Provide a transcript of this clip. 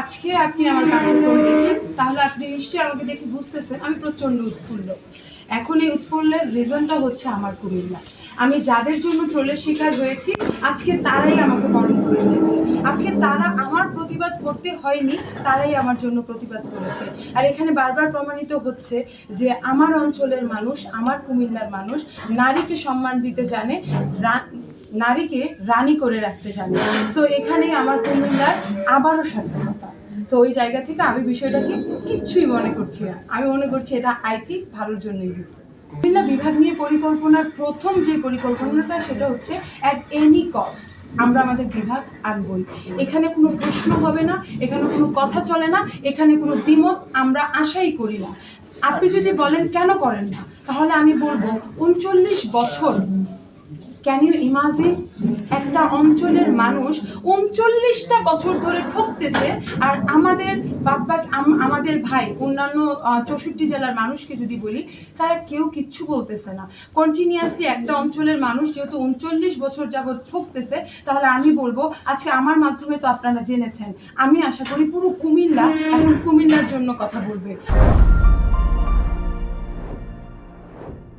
আজকে আপনি আমার কার্যক্রম দেখেন তাহলে আপনি নিশ্চয়ই আমাকে দেখে বুঝতেছেন। আমি প্রচণ্ড উৎফুল্ল। এখন এই উৎফুল্লের রিজনটা হচ্ছে আমার কুমিল্লা। আমি যাদের জন্য ট্রোলের শিকার হয়েছি, আজকে তারাই আমাকে বরণ করে নিয়েছে। আজকে তারা আমার প্রতিবাদ করতে হয়নি, তারাই আমার জন্য প্রতিবাদ করেছে। আর এখানে বারবার প্রমাণিত হচ্ছে যে আমার অঞ্চলের মানুষ, আমার কুমিল্লার মানুষ, নারীকে সম্মান দিতে জানে নারীকে রানী করে রাখতে জানে। সো এখানে আমার কুমিল্লার আবারও সার্থকতা। সো ওই জায়গা থেকে আমি বিষয়টাকে কিচ্ছুই মনে করছি না। আমি মনে করছি এটা আইতি ভালোর জন্যই হয়েছে। কুমিল্লা বিভাগ নিয়ে পরিকল্পনার প্রথম যে পরিকল্পনাটা, সেটা হচ্ছে অ্যাট এনি কস্ট আমরা আমাদের বিভাগ আনবই। এখানে কোনো প্রশ্ন হবে না, এখানে কোনো কথা চলে না, এখানে কোনো দ্বিমত আমরা আশাই করি না। আপনি যদি বলেন কেন করেন না, তাহলে আমি বলব, উনচল্লিশ বছর ক্যান ইউ ইমাজিন একটা অঞ্চলের মানুষ উনচল্লিশটা বছর ধরে ঠকতেছে আর আমাদের বাদবাক আমাদের ভাই, অন্যান্য চৌষট্টি জেলার মানুষকে যদি বলি, তারা কেউ কিচ্ছু বলতেছে না। কন্টিনিউয়াসলি একটা অঞ্চলের মানুষ যেহেতু উনচল্লিশ বছর যাবৎ ঠকতেছে, তাহলে আমি বলব, আজকে আমার মাধ্যমে তো আপনারা জেনেছেন। আমি আশা করি পুরো কুমিল্লা এখন কুমিল্লার জন্য কথা বলবে।